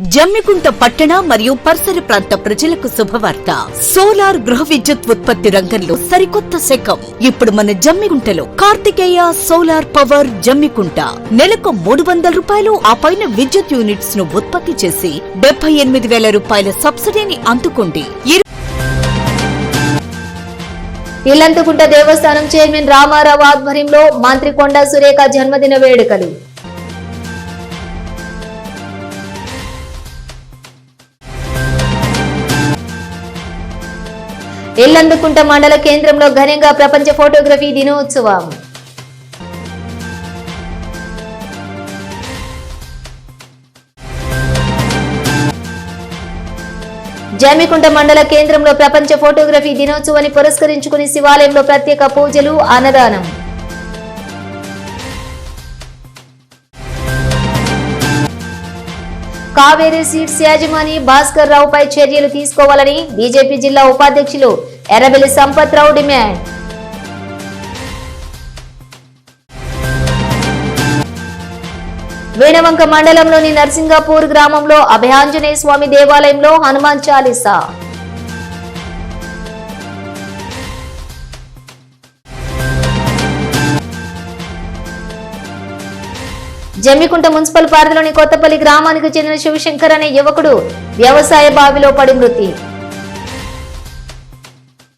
జమ్మికుంట పట్టణ మరియు పరిసర ప్రాంత ప్రజలకు శుభవార్త. సోలార్ గృహ విద్యుత్ ఉత్పత్తి రంగంలో సరికొత్త శకం. ఇప్పుడు మన జమ్మికుంటలో కార్తికేయ సోలార్ పవర్ జమ్మికుంట. నెలకు మూడు వందల రూపాయలు ఆ పైన విద్యుత్ యూనిట్స్ను ఉత్పత్తి చేసి డెబ్బై ఎనిమిది వేల రూపాయల సబ్సిడీని అందుకోండి. ఇల్లంతకుంట దేవస్థానం చైర్మన్ రామారావు ఆధ్వర్యంలో మంత్రి కొండా సురేఖ జన్మదిన వేడుకలు. ఎల్లందుకుంట మండల కేంద్రంలో ఘనంగా ప్రపంచ ఫోటోగ్రఫీ దినోత్సవం. జామికుంట మండల కేంద్రంలో ప్రపంచ ఫోటోగ్రఫీ దినోత్సవాన్ని పురస్కరించుకుని శివాలయంలో ప్రత్యేక పూజలు అన్నదానం. కావేరీ సీట్స్ యాజమాని భాస్కర్ రావుపై చర్యలు తీసుకోవాలని బీజేపీ జిల్లా ఉపాధ్యక్షులు ఎర్రబెల్లి సంపత్ రావు డిమాండ్. వేణవంక మండలంలోని నర్సింగాపూర్ గ్రామంలో అభయాంజనేయ స్వామి దేవాలయంలో హనుమాన్ చాలీసా. జమ్మికుంట మున్సిపల్ పరిధిలోని కొత్తపల్లి గ్రామానికి చెందిన శివశంకర్ అనే యువకుడు వ్యవసాయ బావిలో పడి మృతి.